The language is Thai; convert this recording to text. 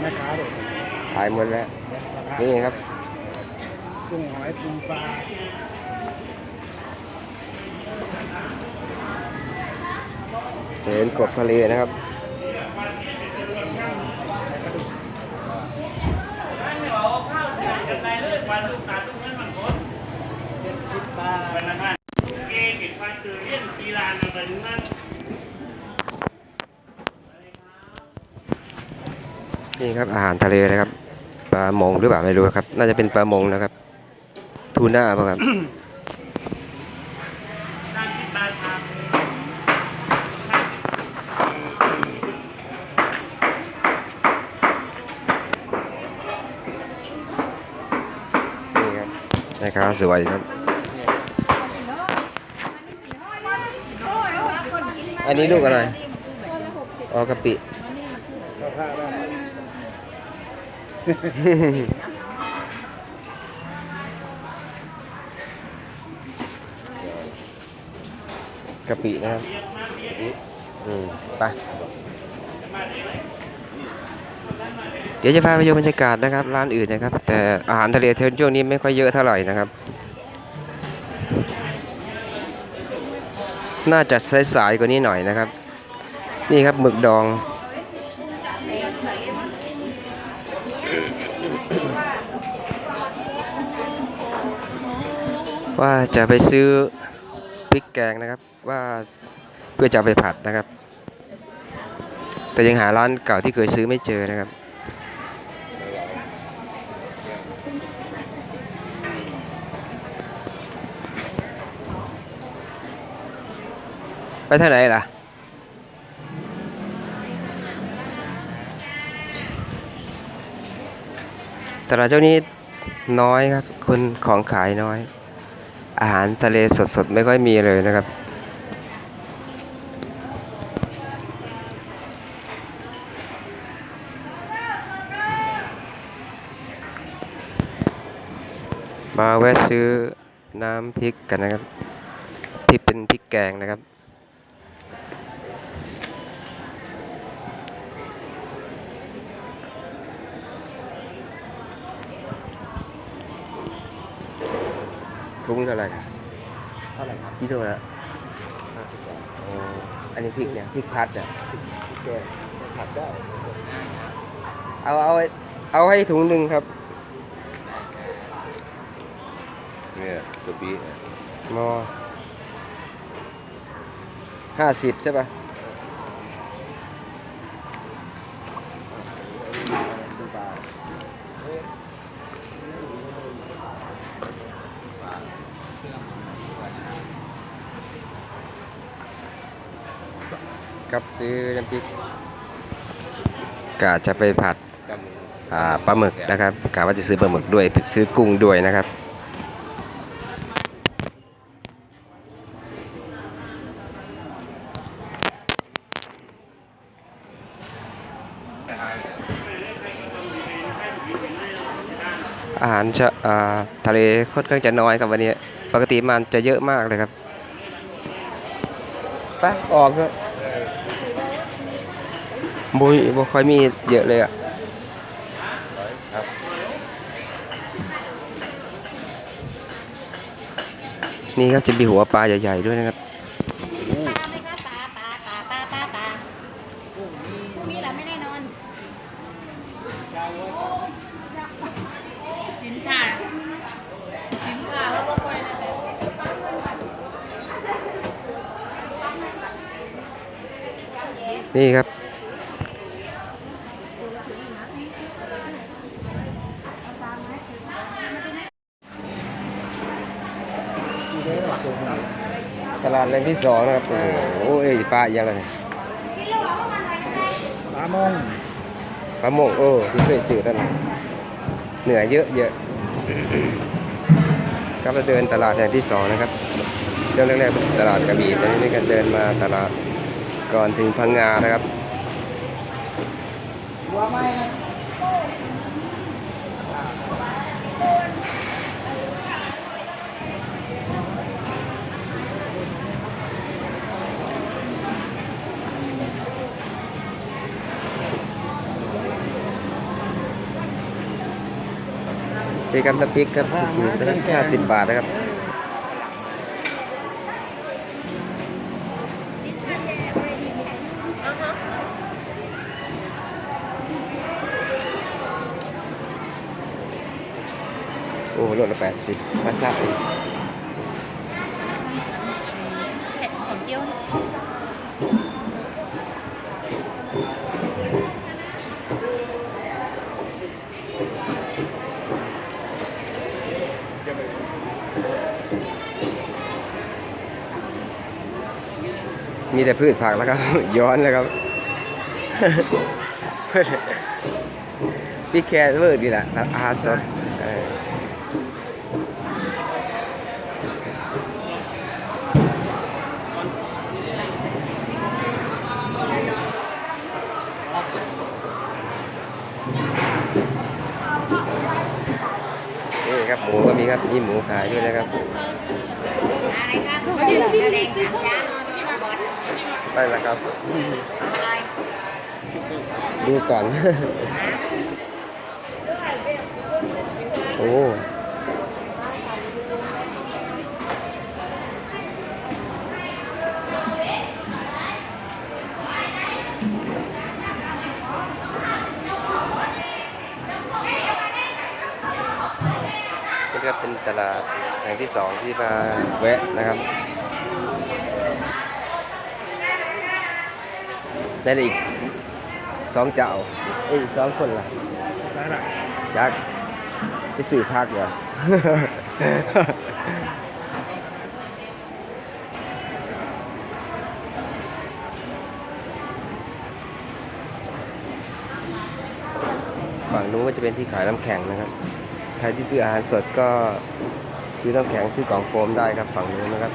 แม่ค้าเด็กขายหมดแล้ว นี่ครับกุ้งหอยปูปลาเห็นกบทะเลนะครับไปเลยมาลูกตา นี่ครับอาหารทะเลนะครับปลาหมงหรือเปล่าไม่รู้ครับ น่าจะเป็นปลาหมงนะครับทูน่าป่ะครับนี่ครับแม่ค้าสวยครับ อันนี้ลูกอะไรอ๋อกะปิ เข้าท่าได้กะปินะครับอืมไป เดี๋ยวจะพาไปชมบรรยากาศนะครับ ร้านอื่นนะครับ แต่อาหารทะเลเทช่วงนี้ไม่ค่อยเยอะเท่าไหร่นะครับ น่าจะสายๆกว่านี้หน่อยนะครับ นี่ครับหมึกดอง ว่าจะไปซื้อพริกแกงนะครับว่าเพื่อจะไปผัดนะครับ แต่ยังหาร้านเก่าที่เคยซื้อไม่เจอนะครับไปทางไหนล่ะ ตลาดเจ้านี้น้อยครับ คนของขายน้อย อาหารทะเลสดๆ ไม่ค่อยมีเลยนะครับ มาแวะซื้อน้ำพริกกันนะครับ ที่เป็นพริกแกงนะครับ ทุงเท่าไหร่เท่าไหร่ครับกี่ตัวละอ๋ออันนี้พริกเนี่ยพริกพัดอะแกงผัดได้เอาเอาเอาให้ถุงหนึ่งครับเนี่ยกะปิมอห้าสิบใช่ปะ กับซื้อน้ำพริกกะจะไปผัดกำมืออ่าปลาหมึกนะครับกะว่าจะซื้อปลาหมึกด้วยซื้อกุ้งด้วยนะครับอาหารชะอ่าทะเลค่อนข้างจะน้อยครับวันนี้ ปกติมันจะเยอะมากเลยครับไปออกเถอะ บุยบ่ค่อยมีเยอะเลยอะครับนี่ครับจะมีหัวปลาใหญ่ๆด้วยนะครับปลาไแหล่งที่สองนะครับ โอ้โหเอ้ยปลาอีกอย่างไรเนี่ยปลามงปลาโมงโอ้ที่เคยซื้อตั้งเหนือเยอะเยอะครับเราเดินตลาดแห่งที่สองนะครับเรื่องแรกๆเป็นตลาดกระบี่ตอนนี้ก็เดินมาตลาดก่อนถึงพังงานะครับหัวไม้นะ นี่ครับน้ำพริกครับถูกๆนะครับห้าสิบบาทนะครับโอ้ลดละแปดสิบมาซาเอง เผ็ดของเจียวนะ มีแต่พืชผักแล้วครับ ย้อนแล้วครับพี่แคร์เวิร์ดดีแหละอาหารสดเออนี่ ครับหมูก็มีครับมีหมูขายด้วยนะครับอะไรครับแดงสามจานบอดได้แล้วครับอะไรดูก่อน เป็นตลาดแห่งที่สองที่มาแวะนะครับได้อีกสองเจ้าเอ้ยสองคนล่ะใช่ละยักษ์ไปสื่อภาคเหรอฝั่งนู้นก็จะเป็นที่ขายน้ำแข็งนะครับ ใครที่ซื้ออาหารสดก็ซื้อน้ำแข็งซื้อกล่องโฟมได้ครับฝั่งนู้นนะครับ